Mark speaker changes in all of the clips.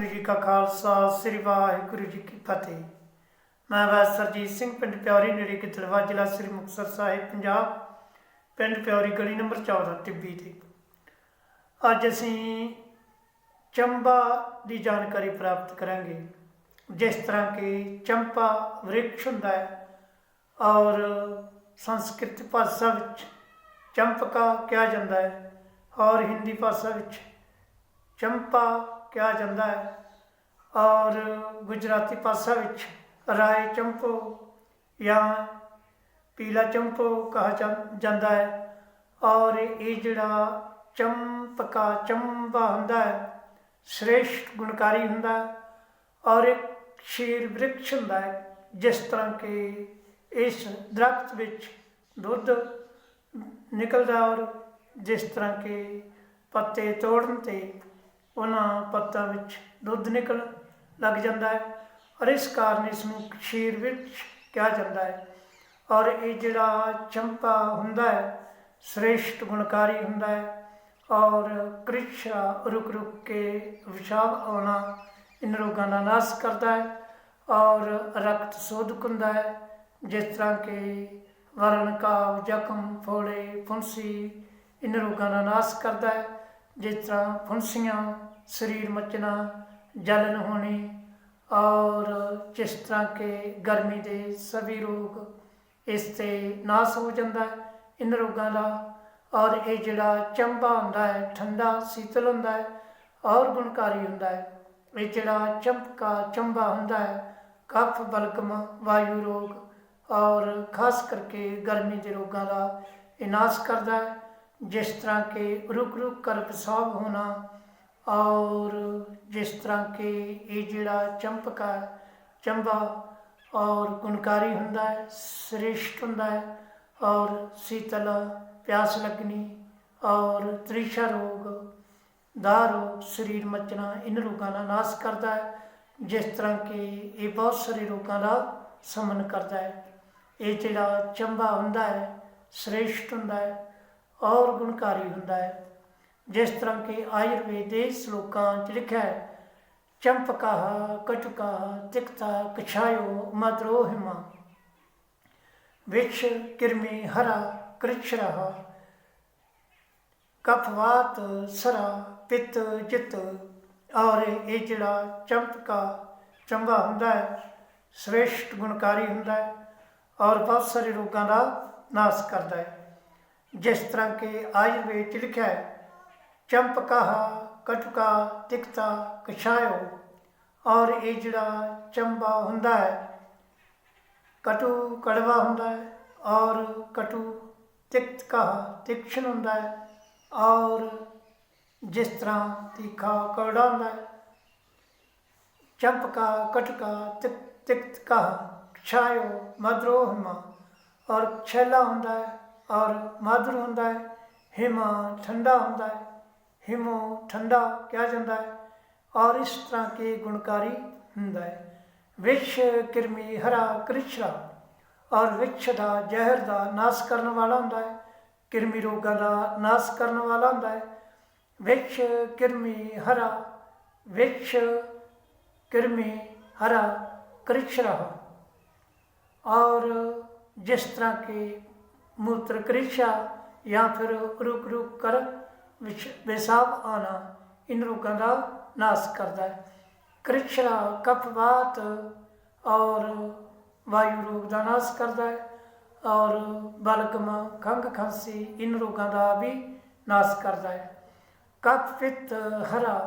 Speaker 1: ਵਾਹਿਗੁਰੂ ਜੀ ਕਾ ਖਾਲਸਾ, ਸ੍ਰੀ ਵਾਹਿਗੁਰੂ ਜੀ ਕੀ ਫਤਿਹ। ਮੈਂ ਵੈਦ ਸਰਜੀਤ ਸਿੰਘ, ਪਿੰਡ ਪਿਉਰੀ ਨੇੜੇ ਕਿਤਲਵਾ ਜ਼ਿਲ੍ਹਾ ਸ੍ਰੀ ਮੁਕਤਸਰ ਸਾਹਿਬ, ਪੰਜਾਬ, ਪਿੰਡ ਪਿਉਰੀ ਗਲੀ ਨੰਬਰ 14 ਟਿੱਬੀ ਤੇ। ਅੱਜ ਅਸੀਂ ਚੰਬਾ ਦੀ ਜਾਣਕਾਰੀ ਪ੍ਰਾਪਤ ਕਰਾਂਗੇ, ਜਿਸ ਤਰ੍ਹਾਂ ਕਿ ਚੰਪਾ ਵ੍ਰਿਕਸ਼ ਹੁੰਦਾ ਹੈ ਔਰ ਸੰਸਕ੍ਰਿਤ ਭਾਸ਼ਾ ਵਿੱਚ ਚੰਪਕਾ ਕਿਹਾ ਜਾਂਦਾ ਹੈ ਔਰ ਹਿੰਦੀ ਭਾਸ਼ਾ ਵਿੱਚ ਚੰਪਾ ਕਿਹਾ ਜਾਂਦਾ ਹੈ। ਔਰ ਗੁਜਰਾਤੀ ਭਾਸ਼ਾ ਵਿੱਚ ਰਾਏ ਚੰਪੋ ਜਾਂ ਪੀਲਾ ਚੰਪੋ ਕਹਾ ਜਾਂਦਾ ਹੈ। ਔਰ ਇਹ ਜਿਹੜਾ ਚੰਪਕਾ ਚੰਬਾ ਹੁੰਦਾ ਹੈ, ਸ੍ਰੇਸ਼ਟ ਗੁਣਕਾਰੀ ਹੁੰਦਾ ਹੈ ਔਰ ਇੱਕ ਸ਼ੀਰ ਬ੍ਰਿਕਸ਼ ਹੁੰਦਾ ਹੈ, ਜਿਸ ਤਰ੍ਹਾਂ ਕਿ ਇਸ ਦਰਖਤ ਵਿੱਚ ਦੁੱਧ ਨਿਕਲਦਾ ਔਰ ਜਿਸ ਤਰ੍ਹਾਂ ਕਿ ਪੱਤੇ ਤੋੜਨ ਤੇ ਉਹਨਾਂ ਪੱਤਾਂ ਵਿੱਚ ਦੁੱਧ ਨਿਕਲ ਲੱਗ ਜਾਂਦਾ ਹੈ ਔਰ ਇਸ ਕਾਰਨ ਇਸ ਨੂੰ ਖੀਰ ਵਿੱਚ ਕਿਹਾ ਜਾਂਦਾ ਹੈ ਔਰ ਇਹ ਜਿਹੜਾ ਚੰਪਾ ਹੁੰਦਾ ਹੈ, ਸ੍ਰੇਸ਼ਟ ਗੁਣਕਾਰੀ ਹੁੰਦਾ ਹੈ ਔਰ ਕ੍ਰਿਸ਼ਾ ਰੁਕ ਰੁਕ ਕੇ ਵਿਸ਼ਾਲ ਆਉਣਾ ਇਨ ਰੋਗਾਂ ਦਾ ਨਾਸ਼ ਕਰਦਾ ਹੈ ਔਰ ਰਕਤ ਸੋਧਕ ਹੁੰਦਾ ਹੈ, ਜਿਸ ਤਰ੍ਹਾਂ ਕਿ ਵਰਨ ਕਾਵ, ਜ਼ਖਮ ਫੋੜੇ ਫੁੰਸੀ ਇਨ ਰੋਗਾਂ ਦਾ ਨਾਸ਼ ਕਰਦਾ ਹੈ, ਜਿਸ ਤਰ੍ਹਾਂ ਫੁੰਸੀਆਂ ਸਰੀਰ ਮਚਣਾ, ਜਲਨ ਹੋਣੀ ਔਰ ਜਿਸ ਤਰ੍ਹਾਂ ਕਿ ਗਰਮੀ ਦੇ ਸਭੀ ਰੋਗ, ਇਸ ਤੇ ਨਾਸ਼ ਹੋ ਜਾਂਦਾ ਹੈ ਰੋਗਾਂ ਦਾ ਔਰ ਇਹ ਜਿਹੜਾ ਚੰਬਾ ਹੁੰਦਾ ਹੈ, ਠੰਡਾ, ਸੀਤਲ ਹੁੰਦਾ ਹੈ ਔਰ ਗੁਣਕਾਰੀ ਹੁੰਦਾ ਹੈ। ਇਹ ਜਿਹੜਾ ਚੰਪਕਾ ਚੰਬਾ ਹੁੰਦਾ ਹੈ, ਕਫ, ਬਲਗਮ, ਵਾਯੂ ਰੋਗ ਔਰ ਖਾਸ ਕਰਕੇ ਗਰਮੀ ਦੇ ਰੋਗਾਂ ਦਾ ਇਹ ਨਾਸ਼ ਕਰਦਾ ਹੈ। ਜਿਸ ਤਰ੍ਹਾਂ ਕਿ ਰੁਕ ਰੁਕ ਕਰ ਪਿਸ਼ਾਬ ਹੋਣਾ ਔਰ ਜਿਸ ਤਰ੍ਹਾਂ ਕਿ ਇਹ ਜਿਹੜਾ ਚੰਪਕਾ ਹੈ, ਚੰਬਾ ਔਰ ਗੁਣਕਾਰੀ ਹੁੰਦਾ ਹੈ ਸ੍ਰੇਸ਼ਟ ਹੁੰਦਾ ਹੈ ਔਰ ਸੀਤਲ ਪਿਆਸ ਲੱਗਣੀ ਔਰ ਤ੍ਰਿਸ਼ਾ ਰੋਗ ਦਾ ਰੋਗ ਸਰੀਰ ਮਚਣਾ ਇਹਨਾਂ ਰੋਗਾਂ ਦਾ ਨਾਸ਼ ਕਰਦਾ ਹੈ ਜਿਸ ਤਰ੍ਹਾਂ ਕਿ ਇਹ ਬਹੁਤ ਸਾਰੇ ਰੋਗਾਂ ਦਾ ਸਮਨ ਕਰਦਾ ਹੈ। ਇਹ ਜਿਹੜਾ ਚੰਬਾ ਹੁੰਦਾ ਹੈ ਸ੍ਰੇਸ਼ਟ ਹੁੰਦਾ ਹੈ ਔਰ ਗੁਣਕਾਰੀ ਹੁੰਦਾ ਹੈ। ਜਿਸ ਤਰ੍ਹਾਂ ਕਿ ਆਯੁਰਵੇਦ ਦੇ ਸ਼ਲੋਕਾਂ 'ਚ ਲਿਖਿਆ ਹੈ ਚੰਪਕਾ ਕਟੁਕਾ ਤਿਕਤਾ ਕਛਾਇਓ ਮਦਰੋਹਿਮਾ ਵਿਛ ਕਿਰਮੀ ਹਰਾ ਕ੍ਰਿਛਰਾ ਕਫਵਾਤ ਸਰਾ ਪਿਤ ਜਿਤ, ਔਰ ਇਹ ਜਿਹੜਾ ਚੰਪਕਾ ਚੰਗਾ ਹੁੰਦਾ ਹੈ, ਸ੍ਰੇਸ਼ਟ ਗੁਣਕਾਰੀ ਹੁੰਦਾ ਹੈ, ਔਰ ਬਹੁਤ ਸਾਰੇ ਰੋਗਾਂ ਦਾ ਨਾਸ਼ ਕਰਦਾ ਹੈ। ਜਿਸ ਤਰ੍ਹਾਂ ਕਿ ਆਯੁਰਵੇਦ 'ਚ ਲਿਖਿਆ ਹੈ ਚੰਪਕਾ ਕਟੁਕਾ ਤਿਕਤਾ ਕਛਾਇਓ ਔਰ ਇਹ ਜਿਹੜਾ ਚੰਬਾ ਹੁੰਦਾ ਹੈ ਕਟੂ ਕੜਵਾ ਹੁੰਦਾ ਹੈ ਔਰ ਕਟੂ ਤਿਕਤ ਕਾ ਤਿਕਸ਼ਨ ਹੁੰਦਾ ਹੈ ਔਰ ਜਿਸ ਤਰ੍ਹਾਂ ਤਿੱਖਾ ਕੌੜਾ ਹੁੰਦਾ ਹੈ ਚੰਪਕਾ ਕਟਕਾ ਤਿਕ ਤਿਕਤ ਕਾ ਛਾਇਓ ਮਧਰੋਹਮਾ ਔਰ ਛੇਲਾ ਹੁੰਦਾ ਹੈ ਔਰ ਮਧੁਰ ਹੁੰਦਾ ਹੈ ਹਿਮਾ ਠੰਡਾ ਹੁੰਦਾ ਹੈ ਹਿਮੋ ਠੰਡਾ ਕਿਹਾ ਜਾਂਦਾ ਹੈ ਔਰ ਇਸ ਤਰ੍ਹਾਂ ਕੇ ਗੁਣਕਾਰੀ ਹੁੰਦਾ ਹੈ? ਵਿਛ ਕਿਰਮੀ ਹਰਾ ਕ੍ਰਿਸ਼ਾ ਔਰ ਵਿਛ ਦਾ ਜ਼ਹਿਰ ਦਾ ਨਾਸ ਕਰਨ ਵਾਲਾ ਹੁੰਦਾ ਹੈ। ਕਿਰਮੀ ਰੋਗਾਂ ਦਾ ਨਾਸ ਕਰਨ ਵਾਲਾ ਹੁੰਦਾ ਹੈ। ਵਿਛ ਕਿਰਮੀ ਹਰਾ, ਵਿਛ ਕਿਰਮੀ ਹਰਾ ਕ੍ਰਿਸ਼ਰਾ ਔਰ ਜਿਸ ਤਰ੍ਹਾਂ ਕਿ ਮੂਤਰ ਕ੍ਰਿਸ਼ਾ ਜਾਂ ਫਿਰ ਰੁਕ ਰੁਕ ਕਰ ਵਿਸ਼ ਬੇਸਾਬ ਆਣਾ ਇਹਨਾਂ ਰੋਗਾਂ ਦਾ ਨਾਸ ਕਰਦਾ ਹੈ। ਕ੍ਰਿਸ਼ਰਾ ਕਫਵਾਤ ਔਰ ਵਾਯੂ ਰੋਗ ਦਾ ਨਾਸ ਕਰਦਾ ਹੈ ਔਰ ਬਲਗਮ ਖੰਗ ਖਾਂਸੀ ਇਨ ਰੋਗਾਂ ਦਾ ਵੀ ਨਾਸ ਕਰਦਾ ਹੈ। ਕਫ ਫਿਤ ਹਰਾ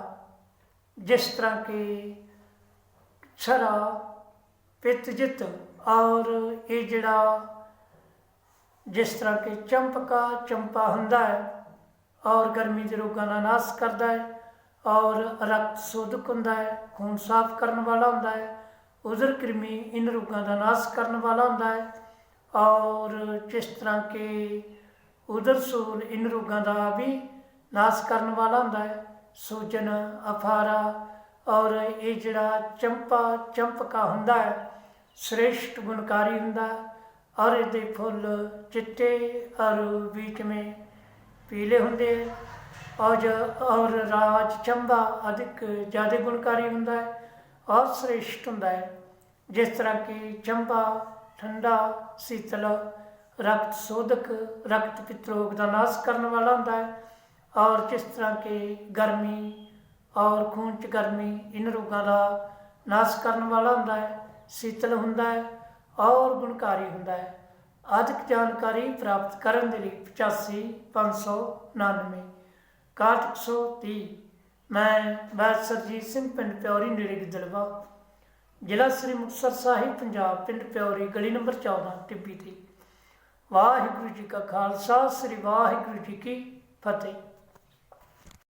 Speaker 1: ਜਿਸ ਤਰ੍ਹਾਂ ਕਿ ਛਰਾ ਪਿਤ ਜਿਤ ਔਰ ਇਹ ਜਿਹੜਾ ਜਿਸ ਤਰ੍ਹਾਂ ਕਿ ਚੰਪਕਾ ਚੰਪਾ ਹੁੰਦਾ ਹੈ ਔਰ ਗਰਮੀ ਦੇ ਰੋਗਾਂ ਦਾ ਨਾਸ਼ ਕਰਦਾ ਹੈ ਔਰ ਰਕਤ ਸ਼ੋਧਕ ਹੁੰਦਾ ਹੈ, ਖੂਨ ਸਾਫ਼ ਕਰਨ ਵਾਲਾ ਹੁੰਦਾ ਹੈ ਉਜ਼ਰ ਕ੍ਰਿਮੀ ਇਨ ਰੋਗਾਂ ਦਾ ਨਾਸ਼ ਕਰਨ ਵਾਲਾ ਹੁੰਦਾ ਹੈ ਔਰ ਜਿਸ ਤਰ੍ਹਾਂ ਕਿ ਉਦਰ ਸੂਲ ਇਨ ਰੋਗਾਂ ਦਾ ਵੀ ਨਾਸ਼ ਕਰਨ ਵਾਲਾ ਹੁੰਦਾ ਹੈ, ਸੂਜਨ, ਅਫਾਰਾ ਔਰ ਇਹ ਜਿਹੜਾ ਚੰਪਾ, ਚੰਪਕਾ ਹੁੰਦਾ ਹੈ, ਸ੍ਰੇਸ਼ਟ ਗੁਣਕਾਰੀ ਹੁੰਦਾ ਔਰ ਇਹਦੇ ਫੁੱਲ ਚਿੱਟੇ ਔਰ ਵਿੱਚ ਮੇ ਪੀਲੇ ਹੁੰਦੇ ਹੈ ਔਰ ਜ- ਔਰ ਰਾਜ ਚੰਬਾ ਅਧਿਕ ਜ਼ਿਆਦਾ ਗੁਣਕਾਰੀ ਹੁੰਦਾ ਹੈ, ਔਰ ਸ੍ਰੇਸ਼ਟ ਹੁੰਦਾ ਹੈ। ਜਿਸ ਤਰ੍ਹਾਂ ਕਿ ਚੰਬਾ, ਠੰਡਾ, ਸੀਤਲ, ਰਕਤ ਸੋਧਕ, ਰਕਤ ਪਿਤਰੋਗ ਦਾ ਨਾਸ਼ ਕਰਨ ਵਾਲਾ ਹੁੰਦਾ ਹੈ। ਔਰ ਜਿਸ ਤਰ੍ਹਾਂ ਕਿ ਗਰਮੀ ਔਰ ਖੂਨ ਚ ਗਰਮੀ, ਇਨ ਰੋਗਾਂ ਦਾ ਨਾਸ਼ ਕਰਨ ਵਾਲਾ ਹੁੰਦਾ ਹੈ। ਸੀਤਲ ਹੁੰਦਾ ਹੈ ਔਰ ਗੁਣਕਾਰੀ ਹੁੰਦਾ ਹੈ। ਆਦਿਕ ਜਾਣਕਾਰੀ ਪ੍ਰਾਪਤ ਕਰਨ ਦੇ ਲਈ 85 599 6130 ਮੈਂ ਬਾਦ ਸਿੰਘ ਪਿੰਡ ਪਿਓਰੀ ਨੇੜੇ ਗਿੱਦੜਵਾ, ਜ਼ਿਲ੍ਹਾ ਸ੍ਰੀ ਮੁਕਤਸਰ ਸਾਹਿਬ, ਪੰਜਾਬ, ਪਿੰਡ ਪਿਓਰੀ, ਗਲੀ ਨੰਬਰ 14 ਟਿੱਬੀ ਤੇ। ਵਾਹਿਗੁਰੂ ਜੀ ਕਾ ਖਾਲਸਾ, ਸ੍ਰੀ ਵਾਹਿਗੁਰੂ ਜੀ ਕੀ ਫਤਿਹ।